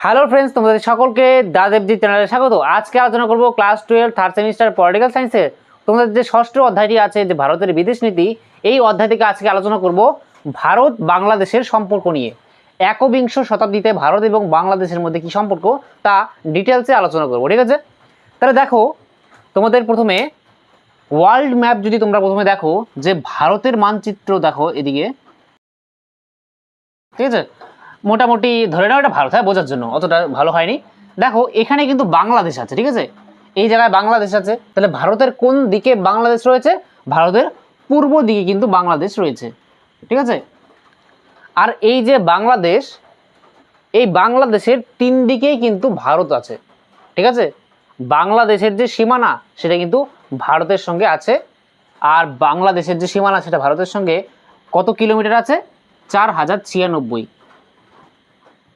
Hello friends তোমাদের সকলকে দাদেবজি চ্যানেলে স্বাগত। আজকে আলোচনা করব class twelve third semester political সায়েন্সের তোমাদের যে ষষ্ঠ অধ্যায়টি আছে, যে ভারতের বিদেশ নীতি, এই অধ্যায় থেকে আজকে আলোচনা করব ভারত বাংলাদেশের সম্পর্ক নিয়ে। একবিংশ শতাব্দীতে ভারত এবং বাংলাদেশের মধ্যে কি সম্পর্ক, তা ডিটেলসে আলোচনা করব, ঠিক আছে? তাহলে দেখো, তোমাদের প্রথমে ওয়ার্ল্ড ম্যাপ যদি তোমরা প্রথমে দেখো, যে ভারতের মানচিত্র দেখো এদিকে। ঠিক আছে? মোটামুটি ধরে নাও, এটা ভারত হ্যাঁ বোঝার জন্য। অতটা ভালো হয়নি। দেখো, এখানে কিন্তু বাংলাদেশ আছে, ঠিক আছে? এই জায়গায় বাংলাদেশ আছে। তাহলে ভারতের কোন দিকে বাংলাদেশ রয়েছে? ভারতের পূর্ব দিকে কিন্তু বাংলাদেশ রয়েছে, ঠিক আছে? আর এই যে বাংলাদেশ, এই বাংলাদেশের তিন দিকেই কিন্তু ভারত আছে, ঠিক আছে? বাংলাদেশের যে সীমানা, সেটা কিন্তু ভারতের সঙ্গে আছে। আর বাংলাদেশের যে সীমানা, সেটা ভারতের সঙ্গে কত কিলোমিটার আছে? চার হাজার ছিয়ানব্বই।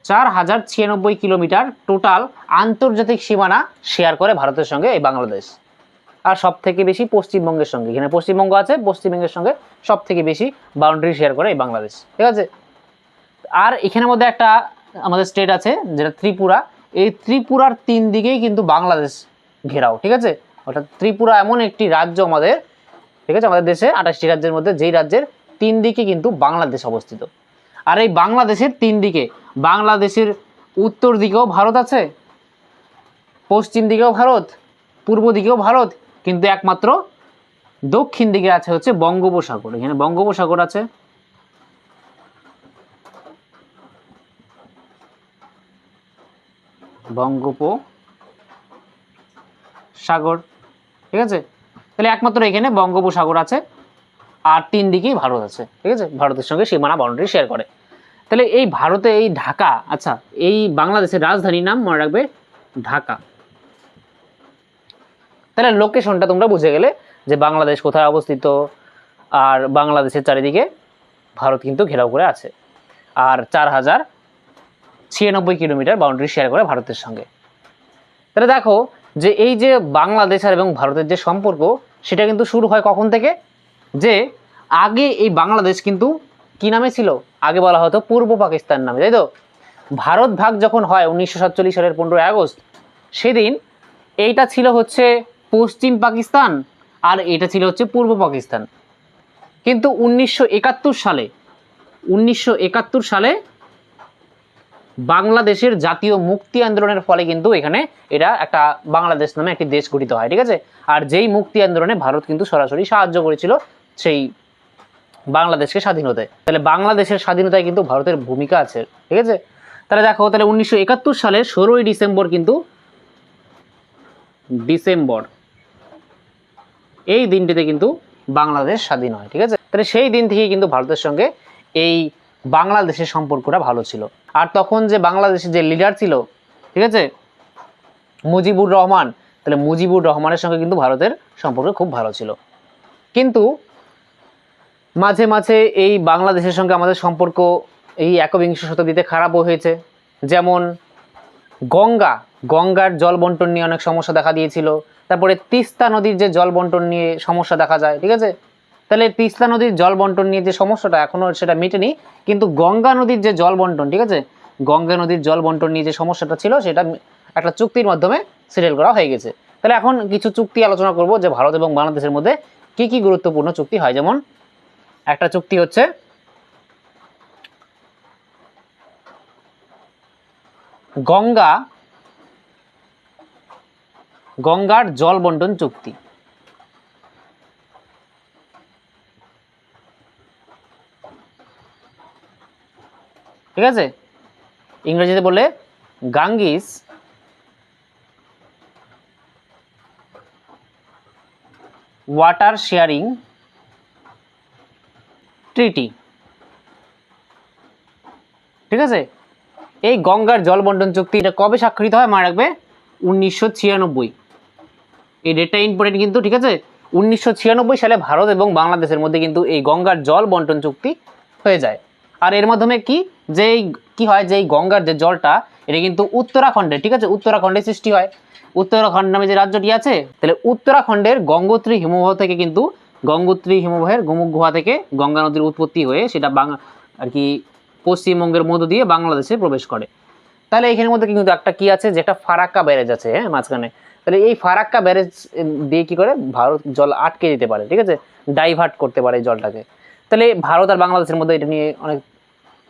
চার হাজার ছিয়ানব্বই কিলোমিটার টোটাল আন্তর্জাতিক সীমানা শেয়ার করে ভারতের সঙ্গে এই বাংলাদেশ। আর সব থেকে বেশি পশ্চিমবঙ্গের সঙ্গে। এখানে পশ্চিমবঙ্গ আছে, পশ্চিমবঙ্গের সঙ্গে সব থেকে বেশি বাউন্ডারি শেয়ার করে এই বাংলাদেশ। ঠিক আছে? আর এখানের মধ্যে একটা আমাদের স্টেট আছে, যেটা ত্রিপুরা। এই ত্রিপুরার তিন দিকেই কিন্তু বাংলাদেশ ঘেরাও, ঠিক আছে? অর্থাৎ ত্রিপুরা এমন একটি রাজ্য আমাদের, ঠিক আছে? আমাদের দেশে আঠাশটি রাজ্যের মধ্যে যেই রাজ্যের তিন দিকে কিন্তু বাংলাদেশ অবস্থিত। আর এই বাংলাদেশের তিন দিকে বাংলাদেশের উত্তর দিকেও ভারত আছে, পশ্চিম দিকেও ভারত, পূর্ব দিকেও ভারত, কিন্তু একমাত্র দক্ষিণ দিকে আছে হচ্ছে বঙ্গোপসাগর। এখানে বঙ্গোপসাগর আছে। বঙ্গোপ সাগর ঠিক আছে? তাহলে একমাত্র এখানে বঙ্গোপসাগর আছে, আর তিন দিকেই ভারত আছে, ঠিক আছে? ভারতের সঙ্গে সীমানা বাউন্ডারি শেয়ার করে। তাহলে এই ভারতে এই ঢাকা আচ্ছা এই বাংলাদেশের রাজধানীর নাম মনে রাখবে ঢাকা। তাহলে লোকেশনটা তোমরা বুঝে গেলে যে বাংলাদেশ কোথায় অবস্থিত, আর বাংলাদেশের চারিদিকে ভারত কিন্তু ঘেরাও করে আছে। আর চার হাজার ছিয়ানব্বই কিলোমিটার বাউন্ডারি শেয়ার করে ভারতের সঙ্গে। তাহলে দেখো যে এই যে বাংলাদেশ আর এবং ভারতের যে সম্পর্ক, সেটা কিন্তু শুরু হয় কখন থেকে? যে আগে এই বাংলাদেশ কিন্তু কি নামে ছিল? আগে বলা হতো পূর্ব পাকিস্তান নামে, তাই তো? ভারত ভাগ যখন হয় উনিশশো সাতচল্লিশ সালের পনেরোই আগস্ট, সেদিন এইটা ছিল হচ্ছে পশ্চিম পাকিস্তান আর এটা ছিল হচ্ছে পূর্ব পাকিস্তান। কিন্তু উনিশশো একাত্তর সালে, উনিশশো একাত্তর সালে বাংলাদেশের জাতীয় মুক্তি আন্দোলনের ফলে কিন্তু এখানে এটা একটা বাংলাদেশ নামে একটি দেশ গঠিত হয়, ঠিক আছে? আর যেই মুক্তি আন্দোলনে ভারত কিন্তু সরাসরি সাহায্য করেছিল সেই বাংলাদেশকে স্বাধীন হতে তাহলে বাংলাদেশের স্বাধীনতায় কিন্তু ভারতের ভূমিকা আছে, ঠিক আছে? তাহলে দেখো, তাহলে উনিশশো একাত্তর সালে ষোলোই ডিসেম্বর কিন্তু ডিসেম্বর। এই দিনটিতে কিন্তু বাংলাদেশ স্বাধীন হয়, ঠিক আছে? তাহলে সেই দিন থেকে কিন্তু ভারতের সঙ্গে এই বাংলাদেশের সম্পর্কটা ভালো ছিল। আর তখন যে বাংলাদেশের যে লিডার ছিল, ঠিক আছে? মুজিবুর রহমান, তাহলে মুজিবুর রহমানের সঙ্গে কিন্তু ভারতের সম্পর্ক খুব ভালো ছিল। কিন্তু মাঝে মাঝে এই বাংলাদেশের সঙ্গে আমাদের সম্পর্ক এই একবিংশ শতাব্দীতে খারাপও হয়েছে। যেমন গঙ্গা, গঙ্গার জল বন্টন নিয়ে অনেক সমস্যা দেখা দিয়েছিল। তারপরে তিস্তা নদীর যে জল বন্টন নিয়ে সমস্যা দেখা যায়, ঠিক আছে? তাহলে তিস্তা নদীর জল বন্টন নিয়ে যে সমস্যাটা এখনও সেটা মেটেনি, কিন্তু গঙ্গা নদীর যে জল বন্টন ঠিক আছে? গঙ্গা নদীর জল বন্টন নিয়ে যে সমস্যাটা ছিল, সেটা একটা চুক্তির মাধ্যমে সেটেল করা হয়ে গেছে। তাহলে এখন কিছু চুক্তি আলোচনা করব যে ভারত এবং বাংলাদেশের মধ্যে কি কি গুরুত্বপূর্ণ চুক্তি হয়। যেমন একটা চুক্তি হচ্ছে গঙ্গা, গঙ্গার জল বন্টন চুক্তি। ঠিক আছে? ইংরেজিতে বলে গাঙ্গিস ওয়াটার শেয়ারিং ট্রিটি ঠিক আছে? এই গঙ্গার জল বন্টন চুক্তি এটা কবে স্বাক্ষরিত হয় মনে রাখবে? উনিশশো ছিয়ানব্বই। এই ডেটটা ইম্পর্টেন্ট কিন্তু, ঠিক আছে? উনিশশো ছিয়ানব্বই সালে ভারত এবং বাংলাদেশের মধ্যে কিন্তু এই গঙ্গার জল বন্টন চুক্তি হয়ে যায়। আর এর মাধ্যমে কি? যে কি হয়? যে এই গঙ্গার যে জলটা, এটা কিন্তু উত্তরাখণ্ডে, ঠিক আছে? উত্তরাখণ্ডে সৃষ্টি হয়। উত্তরাখণ্ড নামে যে রাজ্যটি আছে, তাহলে উত্তরাখণ্ডের গঙ্গোত্রী হিমবাহ থেকে কিন্তু গঙ্গোত্রী হিমবাহের গোমুখ গুহা থেকে গঙ্গা নদীর উৎপত্তি হয়ে সেটা বাংলা আর কি পশ্চিমবঙ্গের মধ্য দিয়ে বাংলাদেশে প্রবেশ করে। তাহলে এখানের মধ্যে কিন্তু একটা কি আছে যেটা ফারাক্কা ব্যারেজ আছে হ্যাঁ মাঝখানে। তাহলে এই ফারাক্কা ব্যারেজ দিয়ে কি করে ভারত জল আটকে দিতে পারে, ঠিক আছে? ডাইভার্ট করতে পারে জলটাকে। তাহলে ভারত আর বাংলাদেশের মধ্যে এটা নিয়ে অনেক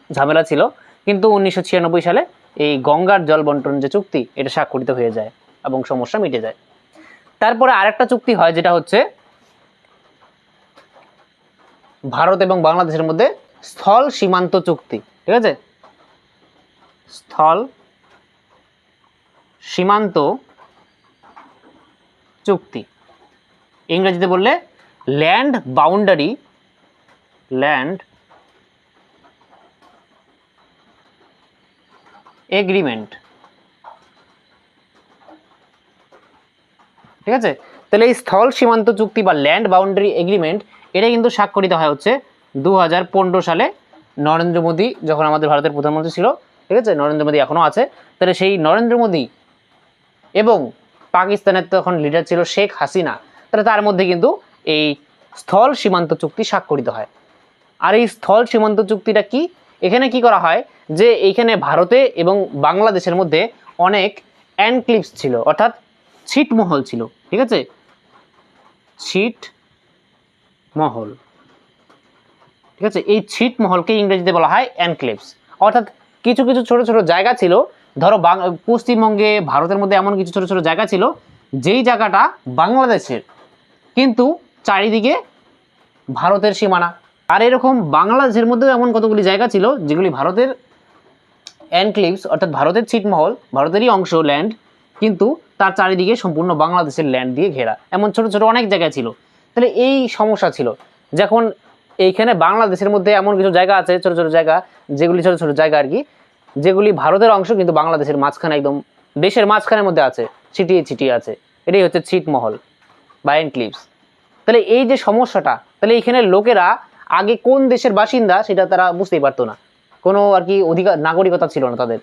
ঝামেলা ছিল। কিন্তু উনিশশো ছিয়ানব্বই সালে এই গঙ্গার জল বন্টন যে চুক্তি, এটা স্বাক্ষরিত হয়ে যায় এবং সমস্যা মিটে যায়। তারপরে আরেকটা চুক্তি হয়, যেটা হচ্ছে ভারত এবং বাংলাদেশের মধ্যে স্থল সীমান্ত চুক্তি, ঠিক আছে? স্থল সীমান্ত চুক্তি। ইংরেজিতে বললে ল্যান্ড বাউন্ডারি ল্যান্ড এগ্রিমেন্ট ঠিক আছে? তাহলে এই স্থল সীমান্ত চুক্তি বা ল্যান্ড বাউন্ডারি এগ্রিমেন্ট এটা কিন্তু স্বাক্ষরিত হয় হচ্ছে দু হাজার পনেরো সালে নরেন্দ্র মোদী যখন আমাদের ভারতের প্রধানমন্ত্রী ছিল, ঠিক আছে? নরেন্দ্র মোদী এখনও আছে। তাহলে সেই নরেন্দ্র মোদী এবং পাকিস্তানের তখন লিডার ছিল শেখ হাসিনা, তাহলে তার মধ্যে কিন্তু এই স্থল সীমান্ত চুক্তি স্বাক্ষরিত হয়। আর এই স্থল সীমান্ত চুক্তিটা কি? এখানে কি করা হয় যে এইখানে ভারতে এবং বাংলাদেশের মধ্যে অনেক অ্যানক্লিপস ছিল, অর্থাৎ ছিটমহল ছিল। ঠিক আছে? ছিট মহল। ঠিক আছে? এই ছিটমহলকে ইংরেজিতে বলা হয় অ্যানক্লেভস অর্থাৎ কিছু কিছু ছোট ছোট জায়গা ছিল। ধরো পশ্চিমবঙ্গে, ভারতের মধ্যে এমন কিছু ছোট ছোট জায়গা ছিল, যেই জায়গাটা বাংলাদেশের। কিন্তু চারিদিকে ভারতের সীমানা। আর এরকম বাংলাদেশের মধ্যেও এমন কতগুলি জায়গা ছিল, যেগুলি ভারতের অ্যানক্লিভস অর্থাৎ ভারতের ছিটমহল, ভারতেরই অংশ ল্যান্ড কিন্তু তার চারিদিকে সম্পূর্ণ বাংলাদেশের ল্যান্ড দিয়ে ঘেরা। এমন ছোট ছোট অনেক জায়গা ছিল। তাহলে এই সমস্যা ছিল। যখন এইখানে বাংলাদেশের মধ্যে এমন কিছু জায়গা আছে, ছোট ছোট জায়গা, যেগুলি ছোট ছোট জায়গা আর কি, যেগুলি ভারতের অংশ কিন্তু বাংলাদেশের মাঝখানে একদম, দেশের মাঝখানের মধ্যে আছে, ছিটিয়ে ছিটিয়ে আছে। এটাই হচ্ছে ছিটমহল বা এনক্লিভস তাহলে এই যে সমস্যাটা, তাহলে এইখানে লোকেরা আগে কোন দেশের বাসিন্দা সেটা তারা বুঝতেই পারতো না। কোনো আর কি অধিকার, নাগরিকতা ছিল না তাদের।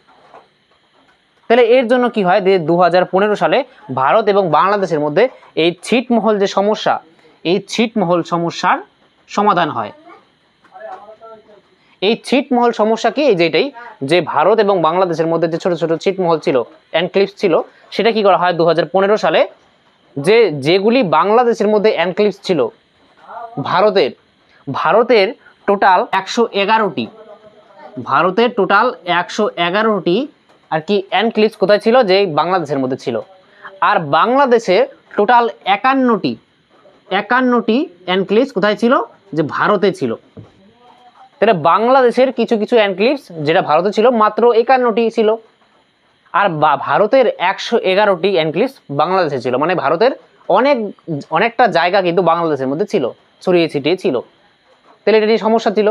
তাহলে এর জন্য কি হয়? যে দু হাজার পনেরো সালে ভারত এবং বাংলাদেশের মধ্যে এই ছিটমহল যে সমস্যা, এই ছিটমহল সমস্যার সমাধান হয়। এই ছিটমহল সমস্যা কি? এই যেটাই যে ভারত এবং বাংলাদেশের মধ্যে যে ছোট ছোট ছিটমহল ছিল অ্যানক্লিপস ছিল, সেটা কি করা হয়? দু হাজার পনেরো সালে যে যেগুলি বাংলাদেশের মধ্যে অ্যানক্লিপস ছিল, ভারতের ভারতের টোটাল একশো এগারোটি, ভারতের টোটাল একশো এগারোটি আর কি অ্যানক্লিপস কোথায় ছিল? যে বাংলাদেশের মধ্যে ছিল। আর বাংলাদেশে টোটাল একান্নটি একান্নটি অ্যানক্লিপস কোথায় ছিল? যে ভারতে ছিল। তাহলে বাংলাদেশের কিছু কিছু অ্যানক্লিপস যেটা ভারতে ছিল, মাত্র একান্নটি ছিল। আর ভারতের একশো এগারোটি অ্যানক্লিপস বাংলাদেশে ছিল। মানে ভারতের অনেক, অনেকটা জায়গা কিন্তু বাংলাদেশের মধ্যে ছিল, ছড়িয়ে ছিটিয়ে ছিল। তাহলে এটা নিয়ে সমস্যা ছিল।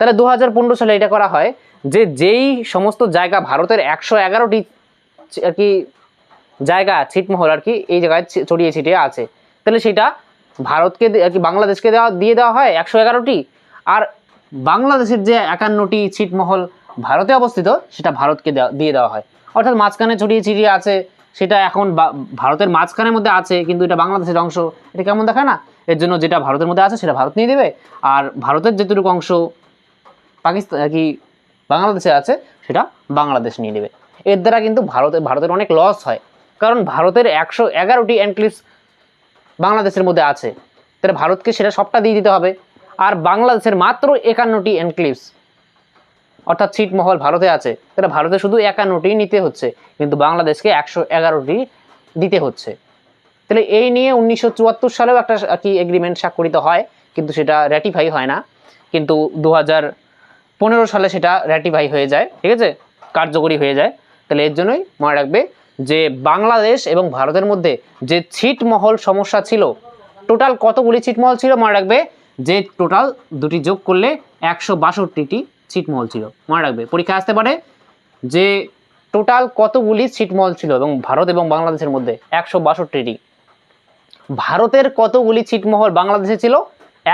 তাহলে দু হাজার পনেরো সালে এটা করা হয়। যে যেই সমস্ত জায়গা ভারতের একশো এগারোটি আর কি জায়গা, ছিটমহল আর কি, এই জায়গায় ছড়িয়ে ছিটিয়ে আছে। তাহলে সেটা ভারতকে আর কি বাংলাদেশকে দেওয়া, দিয়ে দেওয়া হয় একশো এগারোটি? আর বাংলাদেশের যে একান্নটি ছিটমহল ভারতে অবস্থিত, সেটা ভারতকে দেওয়া- দিয়ে দেওয়া হয়। অর্থাৎ মাঝখানে ছড়িয়ে ছিটিয়ে আছে, সেটা এখন ভারতের মাঝখানের মধ্যে আছে, কিন্তু এটা বাংলাদেশের অংশ। এটা কেমন দেখায় না? এর জন্য যেটা ভারতের মধ্যে আছে, সেটা ভারত নিয়ে দেবে। আর ভারতের যেটুকু অংশ পাকিস্তান আর কি বাংলাদেশে আছে, সেটা বাংলাদেশ নিয়ে নেবে। এর দ্বারা কিন্তু ভারতে, ভারতের অনেক লস হয়। কারণ ভারতের একশো এগারোটি অ্যানক্লিপস বাংলাদেশের মধ্যে আছে। তাহলে ভারতকে সেটা সবটা দিয়ে দিতে হবে। আর বাংলাদেশের মাত্র একান্নটি এনক্লিভস অর্থাৎ ছিটমহল ভারতে আছে। তাহলে ভারতে শুধু একান্নটি নিতে হচ্ছে, কিন্তু বাংলাদেশকে একশো এগারোটি দিতে হচ্ছে। তাহলে এই নিয়ে উনিশশো চুয়াত্তর সালেও একটা, কি এগ্রিমেন্ট স্বাক্ষরিত হয়, কিন্তু সেটা র্যাটিফাই হয় না। কিন্তু দু হাজার পনেরো সালে সেটা র্যাটিফাই হয়ে যায়, ঠিক আছে? কার্যকরী হয়ে যায়। তাহলে এর জন্যই মনে রাখবে যে বাংলাদেশ এবং ভারতের মধ্যে যে ছিটমহল সমস্যা ছিল টোটাল কতগুলি ছিটমহল ছিল মনে রাখবে যে টোটাল দুটি যোগ করলে একশো বাষট্টিটি ছিটমহল ছিল। মনে রাখবে পরীক্ষা আসতে পারে যে টোটাল কতগুলি ছিটমহল ছিল এবং ভারত এবং বাংলাদেশের মধ্যে একশো বাষট্টিটি। ভারতের কতগুলি ছিটমহল বাংলাদেশে ছিল?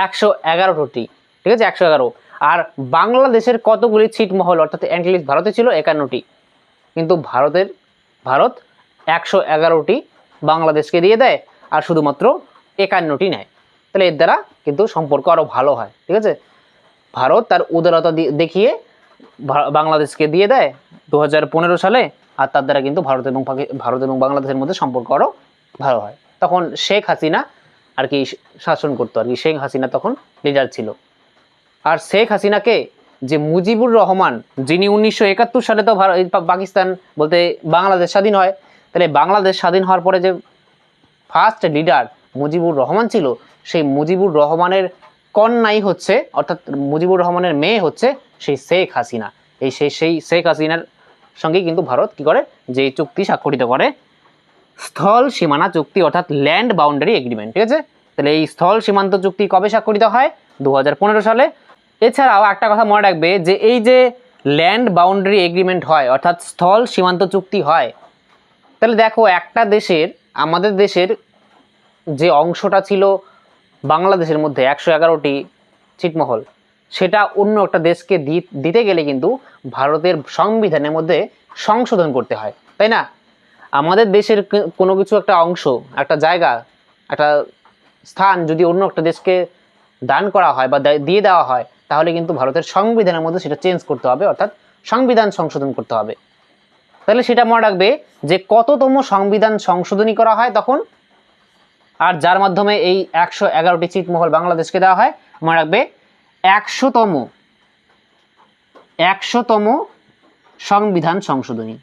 একশো এগারোটি, ঠিক আছে? একশো এগারো। আর বাংলাদেশের কতগুলি ছিটমহল, অর্থাৎ অ্যান্টলিস্ট ভারতে ছিল একান্নটি। কিন্তু ভারতের, ভারত একশো এগারোটি বাংলাদেশকে দিয়ে দেয় আর শুধুমাত্র একান্নটি নেয়। তাহলে এর দ্বারা কিন্তু সম্পর্ক আরও ভালো হয়, ঠিক আছে? ভারত তার উদারতা দেখিয়ে বাংলাদেশকে দিয়ে দেয় দু হাজার পনেরো সালে, আর তার দ্বারা কিন্তু ভারত এবং ভারত এবং বাংলাদেশের মধ্যে সম্পর্ক আরও ভালো হয়। তখন শেখ হাসিনা আর কি শাসন করতো, আর কি শেখ হাসিনা তখন লিডার ছিল। আর শেখ হাসিনাকে যে মুজিবুর রহমান, যিনি উনিশশো একাত্তর সালে তো ভার- এই পা- পাকিস্তান বলতে বাংলাদেশ স্বাধীন হয়, তাহলে বাংলাদেশ স্বাধীন হওয়ার পরে যে ফার্স্ট লিডার মুজিবুর রহমান ছিল, সেই মুজিবুর রহমানের কন্যাই হচ্ছে, অর্থাৎ মুজিবুর রহমানের মেয়ে হচ্ছে সেই শেখ হাসিনা। এই সেই সেই শেখ হাসিনার সঙ্গেই কিন্তু ভারত কি করে? যে চুক্তি স্বাক্ষরিত করে। স্থল সীমানা চুক্তি অর্থাৎ ল্যান্ড বাউন্ডারি এগ্রিমেন্ট ঠিক আছে? তাহলে এই স্থল সীমান্ত চুক্তি কবে স্বাক্ষরিত হয়? দু হাজার পনেরো সালে। এছাড়াও একটা কথা মনে রাখবে যে এই যে ল্যান্ড বাউন্ডারি এগ্রিমেন্ট হয়, অর্থাৎ স্থল সীমান্ত চুক্তি হয়, তাহলে দেখো একটা দেশের, আমাদের দেশের যে অংশটা ছিল বাংলাদেশের মধ্যে একশো এগারোটি ছিটমহল, সেটা অন্য একটা দেশকে দিতে গেলে কিন্তু ভারতের সংবিধানের মধ্যে সংশোধন করতে হয়, তাই না? আমাদের দেশের কোনো কিছু একটা অংশ, একটা জায়গা, একটা স্থান যদি অন্য একটা দেশকে দান করা হয় বা দিয়ে দেওয়া হয় তাহলে কিন্তু ভারতের সংবিধানের মধ্যে সেটা চেঞ্জ করতে হবে, অর্থাৎ সংবিধান সংশোধন করতে হবে। তাহলে সেটা মনে রাখবে যে কততম সংবিধান সংশোধনী করা হয় তখন? আর যার মাধ্যমে এই একশো এগারোটি ছিটমহল বাংলাদেশকে দেওয়া হয়, মনে রাখবে একশোতম একশোতম সংবিধান সংশোধনী।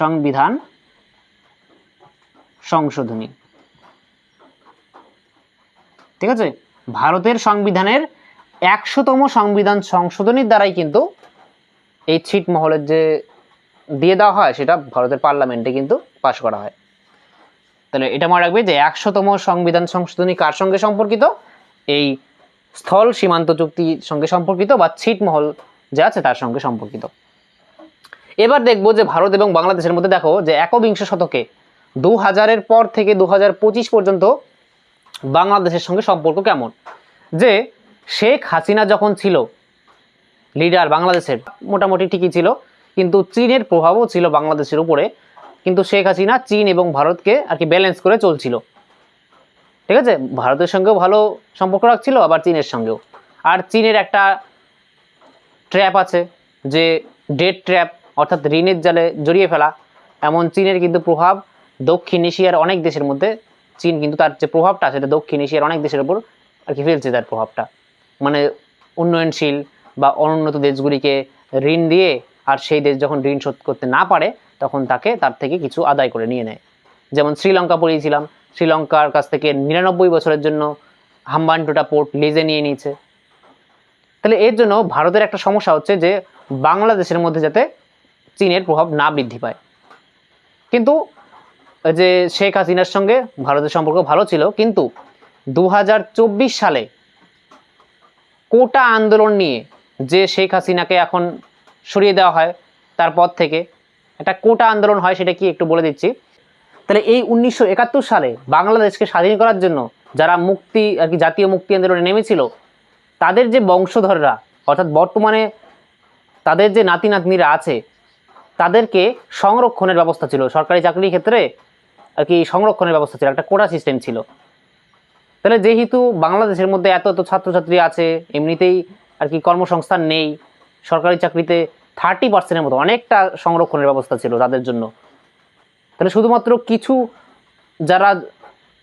সংবিধান সংশোধনী। ঠিক আছে? ভারতের সংবিধানের একশোতম সংবিধান সংশোধনীর দ্বারাই কিন্তু এই ছিটমহলের যে দিয়ে দেওয়া হয়, সেটা ভারতের পার্লামেন্টে কিন্তু পাশ করা হয়। তাহলে এটা মনে রাখবে যে একশোতম সংবিধান সংশোধনী কার সঙ্গে সম্পর্কিত? এই স্থল সীমান্ত চুক্তির সঙ্গে সম্পর্কিত বা ছিটমহল যা আছে তার সঙ্গে সম্পর্কিত। এবার দেখব যে ভারত এবং বাংলাদেশের মধ্যে দেখো যে একবিংশ শতকে দু হাজারের পর থেকে দু হাজার পঁচিশ পর্যন্ত বাংলাদেশের সঙ্গে সম্পর্ক কেমন? যে শেখ হাসিনা যখন ছিল লিডার বাংলাদেশের, মোটামুটি ঠিকই ছিল, কিন্তু চীনের প্রভাবও ছিল বাংলাদেশের উপরে। কিন্তু শেখ হাসিনা চীন এবং ভারতকে আর কি ব্যালেন্স করে চলছিল। ঠিক আছে? ভারতের সঙ্গেও ভালো সম্পর্ক রাখছিল, আবার চীনের সঙ্গেও। আর চীনের একটা ট্র্যাপ আছে যে ডেট ট্র্যাপ অর্থাৎ ঋণের জালে জড়িয়ে ফেলা। এমন চীনের কিন্তু প্রভাব দক্ষিণ এশিয়ার অনেক দেশের মধ্যে। চীন কিন্তু তার যে প্রভাবটা, সেটা দক্ষিণ এশিয়ার অনেক দেশের উপর আর কি ফেলছে তার প্রভাবটা। মানে উন্নয়নশীল বা অনুন্নত দেশগুলিকে ঋণ দিয়ে আর সেই দেশ যখন ঋণ শোধ করতে না পারে, তখন তাকে তার থেকে কিছু আদায় করে নিয়ে নেয়। যেমন শ্রীলঙ্কা পড়িয়েছিলাম, শ্রীলঙ্কার কাছ থেকে নিরানব্বই বছরের জন্য হাম্বানটোটা পোর্ট লিজে নিয়ে নিয়েছে। তাহলে এর জন্য ভারতের একটা সমস্যা হচ্ছে যে বাংলাদেশের মধ্যে যাতে চীনের প্রভাব না বৃদ্ধি পায়। কিন্তু যে শেখ হাসিনার সঙ্গে ভারতের সম্পর্ক ভালো ছিল, কিন্তু দু হাজার চব্বিশ সালে কোটা আন্দোলন নিয়ে যে শেখ হাসিনাকে এখন সরিয়ে দেওয়া হয় তারপর থেকে একটা কোটা আন্দোলন হয় সেটা কি একটু বলে দিচ্ছি। তাহলে এই উনিশশো একাত্তর সালে বাংলাদেশকে স্বাধীন করার জন্য যারা মুক্তি, আর কি জাতীয় মুক্তি আন্দোলনে নেমেছিল, তাদের যে বংশধররা, অর্থাৎ বর্তমানে তাদের যে নাতি নাতনিরা আছে, তাদেরকে সংরক্ষণের ব্যবস্থা ছিল। সরকারি চাকরির ক্ষেত্রে আর কি সংরক্ষণের ব্যবস্থা ছিল। একটা কোটা সিস্টেম ছিল। তাহলে যেহেতু বাংলাদেশের মধ্যে এত এত ছাত্রছাত্রী আছে, এমনিতেই আর কি কর্মসংস্থান নেই, সরকারি চাকরিতে থার্টি পার্সেন্টের মতো অনেকটা সংরক্ষণের ব্যবস্থা ছিল তাদের জন্য। তাহলে শুধুমাত্র কিছু যারা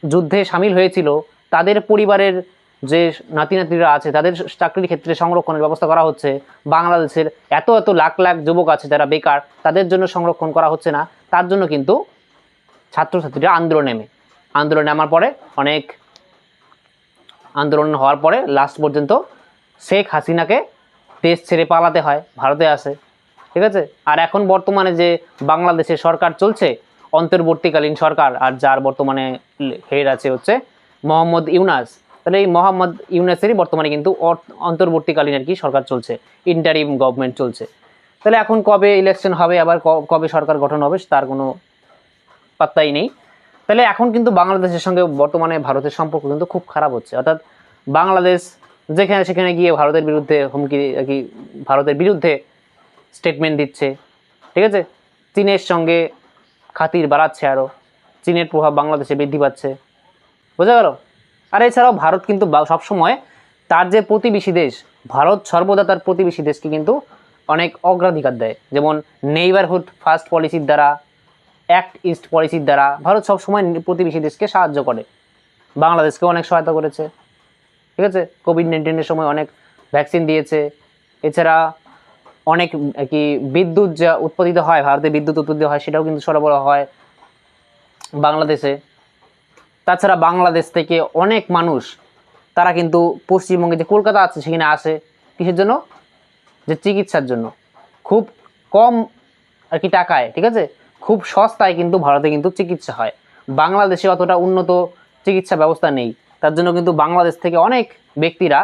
যুদ্ধে সামিল হয়েছিল, তাদের পরিবারের যে নাতি নাতিরা আছে, তাদের চাকরির ক্ষেত্রে সংরক্ষণের ব্যবস্থা করা হচ্ছে। বাংলাদেশের এত এত লাখ লাখ যুবক আছে যারা বেকার, তাদের জন্য সংরক্ষণ করা হচ্ছে না। তার জন্য কিন্তু ছাত্রছাত্রীরা আন্দোলন নেমে। আন্দোলন নামার পরে অনেক আন্দোলন হওয়ার পরে লাস্ট পর্যন্ত শেখ হাসিনাকে দেশ ছেড়ে পালাতে হয়, ভারতে আসে। ঠিক আছে? আর এখন বর্তমানে যে বাংলাদেশে সরকার চলছে, অন্তর্বর্তীকালীন সরকার, আর যার বর্তমানে হেড আছে হচ্ছে মোহাম্মদ ইউনাস। তাহলে এই মোহাম্মদ ইউনাসেরই বর্তমানে কিন্তু অন্তর্বর্তীকালীন আর কি সরকার চলছে ইন্টারিম গভর্নমেন্ট চলছে। তাহলে এখন কবে ইলেকশন হবে, আবার কবে সরকার গঠন হবে, তার কোনো পাত্তাই নেই। তাহলে এখন কিন্তু বাংলাদেশের সঙ্গে বর্তমানে ভারতের সম্পর্ক কিন্তু খুব খারাপ হচ্ছে। অর্থাৎ বাংলাদেশ যেখানে সেখানে গিয়ে ভারতের বিরুদ্ধে হুমকি, আর কি, ভারতের বিরুদ্ধে স্টেটমেন্ট দিচ্ছে। ঠিক আছে? চীনের সঙ্গে খাতির বাড়াচ্ছে আরও চীনের প্রভাব বাংলাদেশে বৃদ্ধি পাচ্ছে। বোঝা গেল আর এছাড়াও ভারত কিন্তু সবসময় তার যে প্রতিবেশী দেশ, ভারত সর্বদা তার প্রতিবেশী দেশকে কিন্তু অনেক অগ্রাধিকার দেয়। যেমন নেইবারহুড ফার্স্ট পলিসির দ্বারা অ্যাক্ট ইস্ট পলিসির দ্বারা ভারত সবসময় প্রতিবেশী দেশকে সাহায্য করে। বাংলাদেশকে অনেক সহায়তা করেছে। ঠিক আছে? কোভিড নাইন্টিনের সময় অনেক ভ্যাকসিন দিয়েছে। এছাড়া অনেক কি বিদ্যুৎ যা উৎপাদিত হয়, ভারতে বিদ্যুৎ উৎপাদিত হয়, সেটাও কিন্তু সরবরাহ হয় বাংলাদেশে। তাছাড়া বাংলাদেশ থেকে অনেক মানুষ, তারা কিন্তু পশ্চিমবঙ্গে যে কলকাতা আছে, সেখানে আসে কিসের জন্য? যে চিকিৎসার জন্য। খুব কম আর কি টাকায়, ঠিক আছে? খুব সস্তায় কিন্তু ভারতে কিন্তু চিকিৎসা হয়। বাংলাদেশে অতটা উন্নত চিকিৎসা ব্যবস্থা নেই। তার জন্য কিন্তু বাংলাদেশ থেকে অনেক ব্যক্তিরা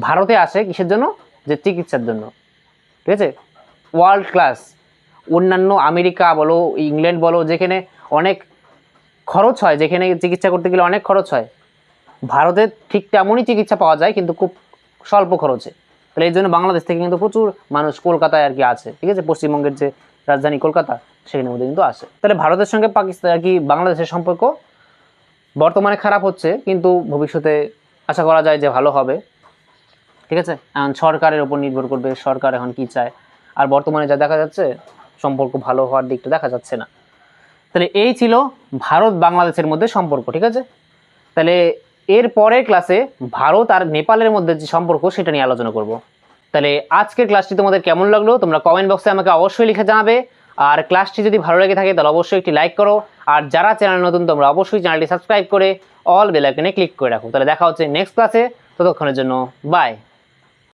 ভারতে আসে কিসের জন্য? যে চিকিৎসার জন্য। ঠিক আছে? ওয়ার্ল্ড ক্লাস অন্যান্য আমেরিকা বলো, ইংল্যান্ড বলো, যেখানে অনেক খরচ হয়, যেখানে চিকিৎসা করতে গেলে অনেক খরচ হয়। ভারতে ঠিক তেমনই চিকিৎসা পাওয়া যায়, কিন্তু খুব স্বল্প খরচে। তাহলে এই জন্য বাংলাদেশ থেকে কিন্তু প্রচুর মানুষ কলকাতায় আর কি আছে। ঠিক আছে? পশ্চিমবঙ্গের যে রাজধানী কলকাতা সেখানের মধ্যে কিন্তু আসে তাহলে ভারতের সঙ্গে পাকিস্তান কি বাংলাদেশের সম্পর্ক বর্তমানে খারাপ হচ্ছে, কিন্তু ভবিষ্যতে আশা করা যায় যে ভালো হবে। ঠিক আছে? এখন সরকারের ওপর নির্ভর করবে, সরকার এখন কি চায়। আর বর্তমানে যা দেখা যাচ্ছে, সম্পর্ক ভালো হওয়ার দিকটা দেখা যাচ্ছে না। তাহলে এই ছিল ভারত বাংলাদেশের মধ্যে সম্পর্ক, ঠিক আছে? তাহলে এর পরের ক্লাসে ভারত আর নেপালের মধ্যে যে সম্পর্ক, সেটা নিয়ে আলোচনা করব। তাহলে আজকের ক্লাসটি তোমাদের কেমন লাগল? তোমরা কমেন্ট বক্সে আমাকে অবশ্যই লিখে জানাবে। আর ক্লাসটি যদি ভালো লেগে থাকে, তাহলে অবশ্যই একটি লাইক করো। আর যারা চ্যানেল নতুন, তোমরা অবশ্যই চ্যানেলটি সাবস্ক্রাইব করে অল বেলাইকনে ক্লিক করে রাখো। তাহলে দেখা হচ্ছে নেক্সট ক্লাসে ততক্ষণের জন্য বাই